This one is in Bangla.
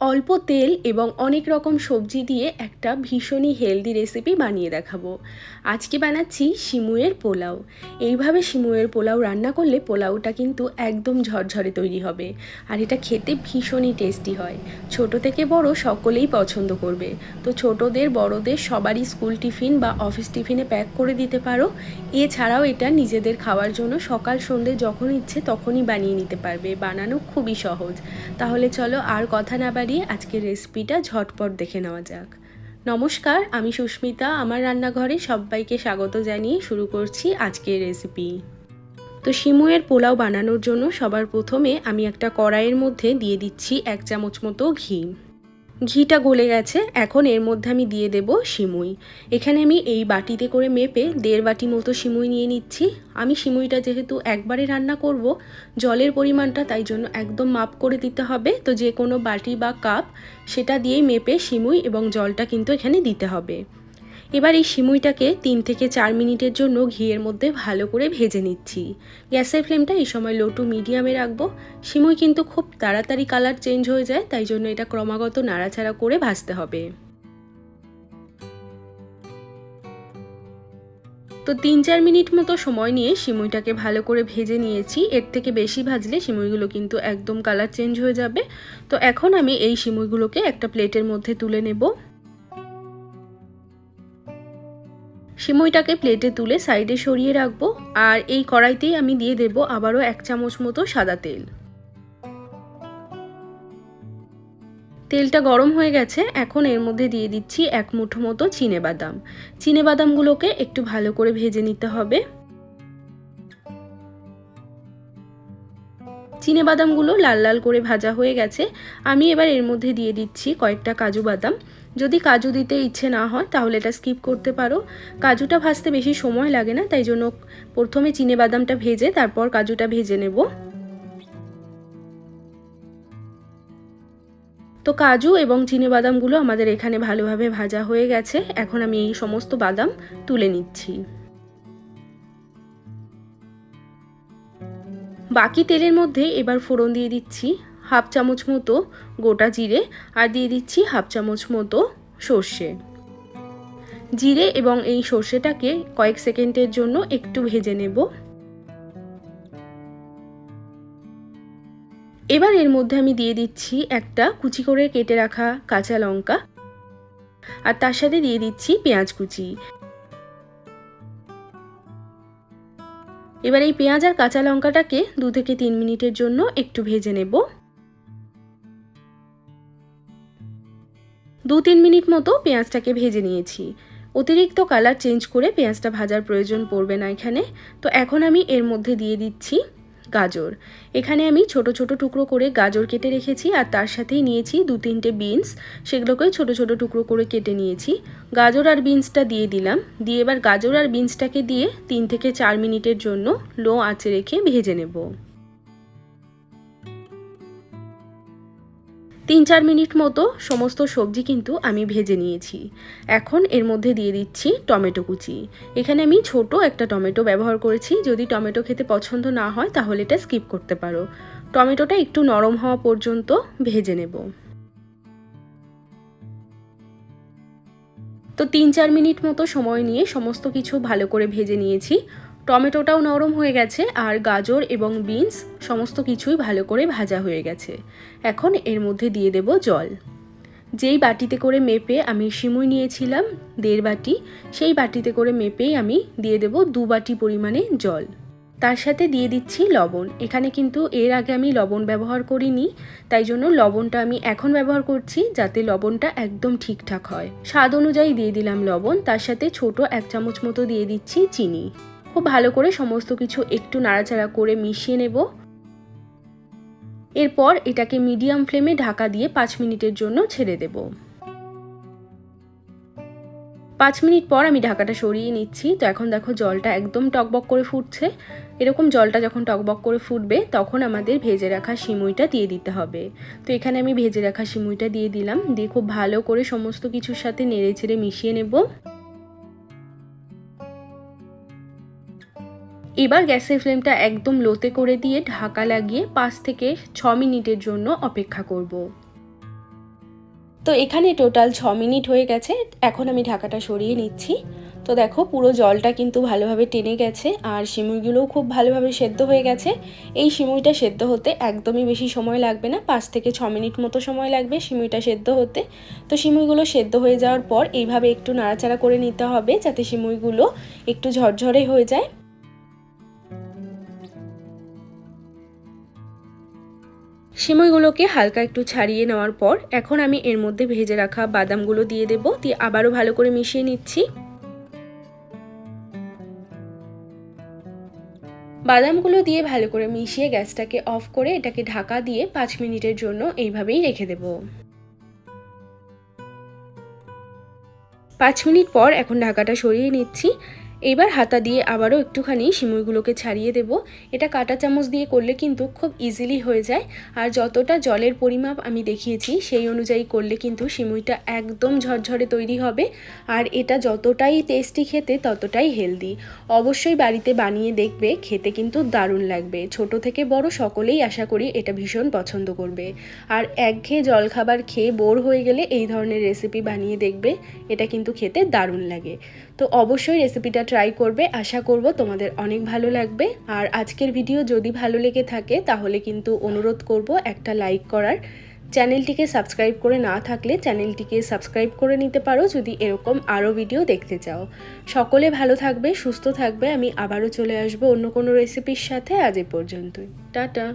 অল্প তেল এবং অনেক রকম সবজি দিয়ে একটা ভীষণই হেলদি রেসিপি বানিয়ে দেখাবো। আজকে বানাচ্ছি শিমুয়ের পোলাও। এইভাবে শিমুয়ের পোলাও রান্না করলে পোলাওটা কিন্তু একদম ঝরঝরে তৈরি হবে। আর এটা খেতে ভীষণই টেস্টি হয়। ছোট থেকে বড় সকলেই পছন্দ করবে। তো ছোটদের, বড়দের সবারই স্কুল টিফিন বা অফিস টিফিনে প্যাক করে দিতে পারো। এছাড়াও এটা নিজেদের খাওয়ার জন্য সকাল সন্ধে যখন ইচ্ছে তখনই বানিয়ে নিতে পারবে। বানানো খুবই সহজ। তাহলে চলো আর কথা না বাড়িয়ে আজকের রেসিপিটা ঝটপট দেখে নেওয়া যাক। নমস্কার, আমি সুস্মিতা, আমার রান্নাঘরে সবাইকে স্বাগত জানিয়ে শুরু করছি আজকের রেসিপি তো শিমুয়ের পোলাও বানানোর জন্য সবার প্রথমে আমি একটা কড়াইয়ের মধ্যে দিয়ে দিচ্ছি এক চামচ মতো ঘি। ঘিটা গলে গেছে, এখন এর মধ্যে আমি দিয়ে দেব সিমুই। এখানে আমি এই বাটিতে করে মেপে দেড় বাটি মতো সিমুই নিয়ে নিচ্ছি। আমি সিমুইটা যেহেতু একবারে রান্না করব, জলের পরিমাণটা তাই জন্য একদম মাপ করে দিতে হবে। তো যে কোনো বাটি বা কাপ, সেটা দিয়েই মেপে সিমুই এবং জলটা কিন্তু এখানে দিতে হবে। এবার এই সিমুইটাকে তিন থেকে চার মিনিটের জন্য ঘিয়ের মধ্যে ভালো করে ভেজে নিচ্ছি। গ্যাসের ফ্লেমটা এই সময় লো টু মিডিয়ামে রাখব। সিমুই কিন্তু খুব তাড়াতাড়ি কালার চেঞ্জ হয়ে যায়, তাই জন্য এটা ক্রমাগত নাড়াচাড়া করে ভাজতে হবে। তো তিন চার মিনিট মতো সময় নিয়ে সিমুইটাকে ভালো করে ভেজে নিয়েছি। এর থেকে বেশি ভাজলে সিমুইগুলো কিন্তু একদম কালার চেঞ্জ হয়ে যাবে। তো এখন আমি এই সিমুইগুলোকে একটা প্লেটের মধ্যে তুলে নেব। সিমইটাকে প্লেটে তুলে সাইডে সরিয়ে রাখব, আর এই কড়াইতেই আমি দিয়ে দেব আবারও এক চামচ মতো সাদা তেল। তেলটা গরম হয়ে গেছে, এখন এর মধ্যে দিয়ে দিচ্ছি এক মুঠো মতো চিনে বাদাম। চিনে বাদামগুলোকে একটু ভালো করে ভেজে নিতে হবে। চিনে বাদামগুলো লাল লাল করে ভাজা হয়ে গেছে, আমি এবার এর মধ্যে দিয়ে দিচ্ছি কয়েকটা কাজু বাদাম। যদি কাজু দিতে ইচ্ছে না হয়, তাহলে এটা স্কিপ করতে পারো। কাজুটা ভাজতে বেশি সময় লাগে না, তাই জন্য প্রথমে চিনে বাদামটা ভেজে, তারপর কাজুটা ভেজে নেব। তো কাজু এবং চিনে বাদামগুলো আমাদের এখানে ভালোভাবে ভাজা হয়ে গেছে। এখন আমি এই সমস্ত বাদাম তুলে নিচ্ছি। বাকি তেলের মধ্যে এবার ফোড়ন দিয়ে দিচ্ছি। হাফ চামচ মতো গোটা জিরে আর দিয়ে দিচ্ছি হাফ চামচ মতো সর্ষে। জিরে এবং এই সর্ষেটাকে কয়েক সেকেন্ডের জন্য একটু ভেজে নেব। এবার এর মধ্যে আমি দিয়ে দিচ্ছি একটা কুচি করে কেটে রাখা কাঁচা লঙ্কা আর তার সাথে দিয়ে দিচ্ছি পেঁয়াজ কুচি। এবার এই পেঁয়াজ আর কাঁচা লঙ্কাটাকে দু থেকে তিন মিনিটের জন্য একটু ভেজে নেব। দু তিন মিনিট মতো পেঁয়াজটাকে ভেজে নিয়েছি। অতিরিক্ত কালার চেঞ্জ করে পেঁয়াজটা ভাজার প্রয়োজন পড়বে না এখানে। তো এখন আমি এর মধ্যে দিয়ে দিচ্ছি গাজর। এখানে আমি ছোট ছোট টুকরো করে গাজর কেটে রেখেছি আর তার সাথেই নিয়েছি দু তিনটে বিনস সেগুলোকে ছোট ছোট টুকরো করে কেটে নিয়েছি। গাজর আর বিনসটা দিয়ে দিলাম। দিয়ে এবার গাজর আর বিনসটাকে দিয়ে তিন থেকে চার মিনিটের জন্য লো আঁচে রেখে ভেজে নেব। তিন চার মিনিট মতো সমস্ত সবজি কিন্তু আমি ভেজে নিয়েছি। এখন এর মধ্যে দিয়ে দিচ্ছি টমেটো কুচি। এখানে আমি ছোট একটা টমেটো ব্যবহার করেছি। যদি টমেটো খেতে পছন্দ না হয়, তাহলে এটা স্কিপ করতে পারো। টমেটোটা একটু নরম হওয়া পর্যন্ত ভেজে নেব। তো তিন চার মিনিট মতো সময় নিয়ে সমস্ত কিছু ভালো করে ভেজে নিয়েছি। টমেটোটাও নরম হয়ে গেছে আর গাজর এবং বিনস সমস্ত কিছুই ভালো করে ভাজা হয়ে গেছে। এখন এর মধ্যে দিয়ে দেব জল। যেই বাটিতে করে মেপে আমি সিমুই নিয়েছিলাম, দেড় বাটি, সেই বাটিতে করে মেপেই আমি দিয়ে দেব দু বাটি পরিমাণে জল। তার সাথে দিয়ে দিচ্ছি লবণ। এখানে কিন্তু এর আগে আমি লবণ ব্যবহার করিনি, তাই জন্য লবণটা আমি এখন ব্যবহার করছি যাতে লবণটা একদম ঠিকঠাক হয়। স্বাদ অনুযায়ী দিয়ে দিলাম লবণ, তার সাথে ছোট এক চামচ মতো দিয়ে দিচ্ছি চিনি। খুব ভালো করে সমস্ত কিছু একটু নাড়াচাড়া করে মিশিয়ে নেব। এরপর এটাকে মিডিয়াম ফ্লেমে ঢাকা দিয়ে পাঁচ মিনিটের জন্য ছেড়ে দেব। পাঁচ মিনিট পর আমি ঢাকাটা সরিয়ে নিচ্ছি। তো এখন দেখো জলটা একদম টকবক করে ফুটছে। এরকম জলটা যখন টকবক করে ফুটবে, তখন আমাদের ভেজে রাখা সিমুইটা দিয়ে দিতে হবে। তো এখানে আমি ভেজে রাখা সিমুইটা দিয়ে দিলাম। দিয়ে খুব ভালো করে সমস্ত কিছুর সাথে নেড়ে ছেড়ে মিশিয়ে নেব। এবার গ্যাসের ফ্লেমটা একদম লোতে করে দিয়ে ঢাকা লাগিয়ে পাঁচ থেকে ছ মিনিটের জন্য অপেক্ষা করব। তো এখানে টোটাল ছ মিনিট হয়ে গেছে, এখন আমি ঢাকাটা সরিয়ে নিচ্ছি। তো দেখো পুরো জলটা কিন্তু ভালোভাবে টেনে গেছে, আর সিমুইগুলোও খুব ভালোভাবে সেদ্ধ হয়ে গেছে। এই সিমুইটা সেদ্ধ হতে একদমই বেশি সময় লাগবে না, পাঁচ থেকে ছ মিনিট মতো সময় লাগবে সিমুইটা সেদ্ধ হতে। তো সিমুইগুলো সেদ্ধ হয়ে যাওয়ার পর এইভাবে একটু নাড়াচাড়া করে নিতে হবে যাতে সিমুইগুলো একটু ঝরঝরে হয়ে যায়। সিমইগুলোকে হালকা একটু ছাড়িয়ে নেওয়ার পর এখন আমি এর মধ্যে ভেজে রাখা বাদামগুলো দিয়ে দেব। দিয়ে আবারও ভালো করে মিশিয়ে নিচ্ছি। বাদামগুলো দিয়ে ভালো করে মিশিয়ে গ্যাসটাকে অফ করে এটাকে ঢাকা দিয়ে পাঁচ মিনিটের জন্য এইভাবেই রেখে দেব। পাঁচ মিনিট পর এখন ঢাকাটা সরিয়ে নিচ্ছি। এবার হাতা দিয়ে আবারও একটুখানি সিমুইগুলোকে ছাড়িয়ে দেব। এটা কাটা চামচ দিয়ে করলে কিন্তু খুব ইজিলি হয়ে যায়। আর যতটা জলের পরিমাপ আমি দেখিয়েছি, সেই অনুযায়ী করলে কিন্তু সিমুইটা একদম ঝরঝরে তৈরি হবে। আর এটা যতটাই টেস্টি খেতে, ততটাই হেলদি অবশ্যই বাড়িতে বানিয়ে দেখবে, খেতে কিন্তু দারুণ লাগবে। ছোট থেকে বড় সকলেই আশা করি এটা ভীষণ পছন্দ করবে। আর একঘেয়ে জলখাবার খেয়ে বোর হয়ে গেলে এই ধরনের রেসিপি বানিয়ে দেখবে, এটা কিন্তু খেতে দারুণ লাগে। তো অবশ্যই রেসিপিটা ট্রাই করবে, আশা করব তোমাদের অনেক ভালো লাগবে। আর আজকের ভিডিও যদি ভালো লেগে থাকে, তাহলে কিন্তু অনুরোধ করব একটা লাইক করার। চ্যানেলটিকে সাবস্ক্রাইব করে না থাকলে চ্যানেলটিকে সাবস্ক্রাইব করে নিতে পারো যদি এরকম আরও ভিডিও দেখতে চাও। সকলে ভালো থাকবে, সুস্থ থাকবে। আমি আবারও চলে আসব অন্য কোনো রেসিপির সাথে। আজ এ পর্যন্তই। টাটা।